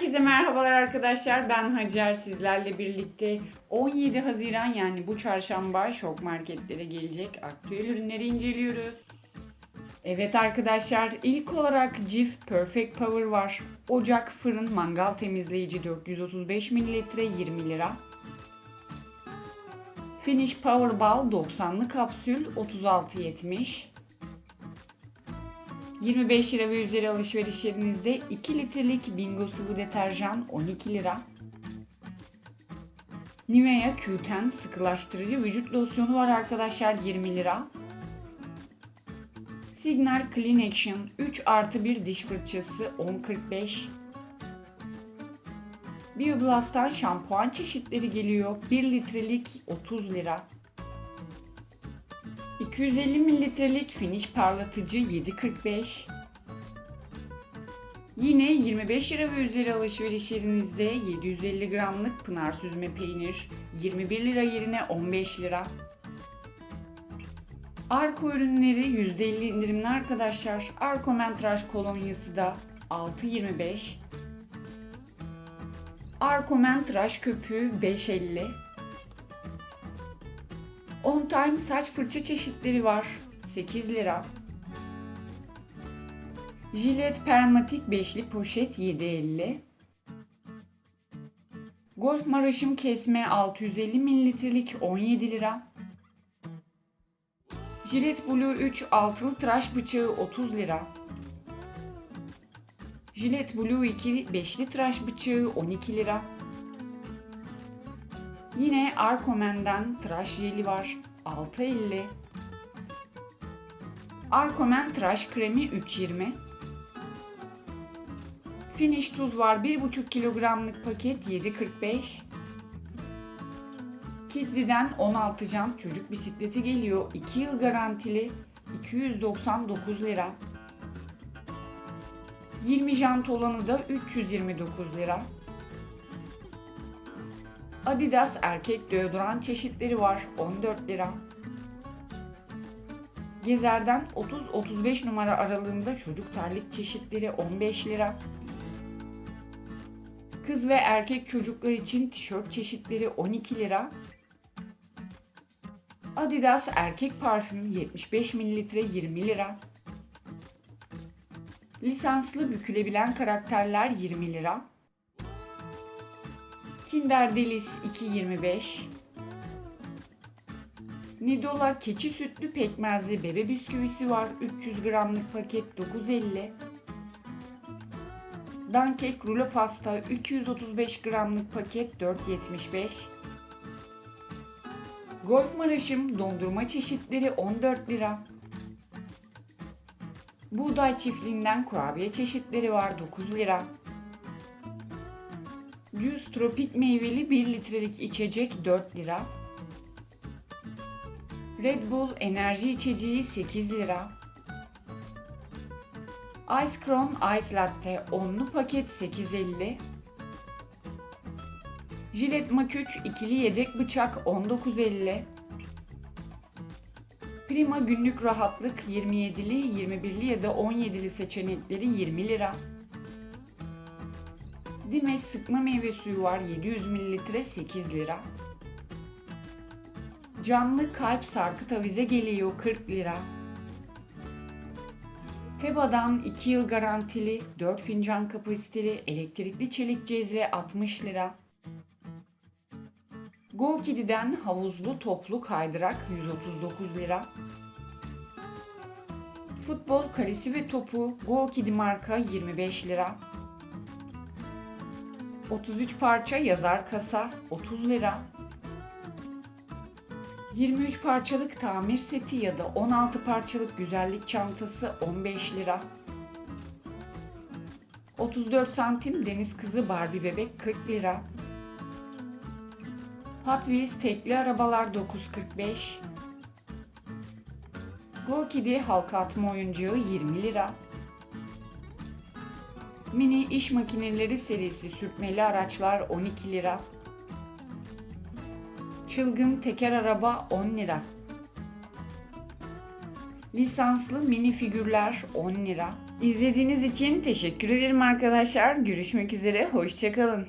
Herkese merhabalar arkadaşlar. Ben Hacer. Sizlerle birlikte 17 Haziran yani bu çarşamba şok marketlere gelecek aktüel ürünleri inceliyoruz. Evet arkadaşlar ilk olarak Cif Perfect Power var. Ocak fırın mangal temizleyici 435 ml 20 lira. Finish Power Ball 90'lı kapsül 36.70. 25 lira ve üzeri alışverişlerinizde 2 litrelik Bingo sıvı deterjan 12 lira. Nivea Q10 sıkılaştırıcı vücut losyonu var arkadaşlar 20 lira. Signal Clean Action 3 artı 1 diş fırçası 10.45 Bioblast'tan şampuan çeşitleri geliyor. 1 litrelik 30 lira. 250 mililitrelik finish parlatıcı 7.45. Yine 25 lira ve üzeri alışveriş yerinizde 750 gramlık pınar süzme peynir 21 lira yerine 15 lira. Arko ürünleri %50 indirimli arkadaşlar. Arko mentraj kolonyası da 6.25. Arko mentraj köpüğü 5.50. On Time saç fırça çeşitleri var. 8 lira. Jilet Permatik beşli poşet 7.50. Golf maraşım kesme 650 mililitrelik 17 lira. Jilet Blue 3 altılı tıraş bıçağı 30 lira. Jilet Blue 2 beşli tıraş bıçağı 12 lira. Yine Arkomen'den tıraş jeli var. 6.50. Arkomen tıraş kremi 3.20. Finish tuz var 1,5 kilogramlık paket 7.45. Kidsi'den 16 jant çocuk bisikleti geliyor. 2 yıl garantili 299 lira. 20 jant olanı da 329 lira. Adidas erkek deodorant çeşitleri var 14 lira. Gezer'den 30-35 numara aralığında çocuk terlik çeşitleri 15 lira. Kız ve erkek çocuklar için tişört çeşitleri 12 lira. Adidas erkek parfüm 75 ml 20 lira. Lisanslı bükülebilen karakterler 20 lira. Kinder Delice 2.25 Nidola keçi sütlü pekmezli bebe bisküvisi var. 300 gramlık paket 9.50 Dankek rulo pasta 235 gramlık paket 4.75 Golf maraşım dondurma çeşitleri 14 lira. Buğday çiftliğinden kurabiye çeşitleri var 9 lira. Juice tropik meyveli 1 litrelik içecek 4 lira. Red Bull enerji içeceği 8 lira. Ice Crown Ice Latte onlu paket 8.50. Jilet Maküç ikili yedek bıçak 19.50. Prima günlük rahatlık 27'li, 21'li ya da 17'li seçenekleri 20 lira. Dimes sıkma meyve suyu var 700 ml 8 lira. Canlı kalp sarkıt avize geliyor 40 lira. Teba'dan 2 yıl garantili 4 fincan kapasiteli elektrikli çelik cezve 60 lira. Go Kiddy'den havuzlu toplu kaydırak 139 lira. Futbol kalesi ve topu Go Kiddy marka 25 lira. 33 parça yazar kasa 30 lira. 23 parçalık tamir seti ya da 16 parçalık güzellik çantası 15 lira. 34 santim deniz kızı Barbie bebek 40 lira. Hot Wheels tekli arabalar 9.45. Go Kiddy halka atma oyuncağı 20 lira. Mini iş makineleri serisi sürtmeli araçlar 12 lira. Çılgın teker araba 10 lira. Lisanslı mini figürler 10 lira. İzlediğiniz için teşekkür ederim arkadaşlar. Görüşmek üzere. Hoşçakalın.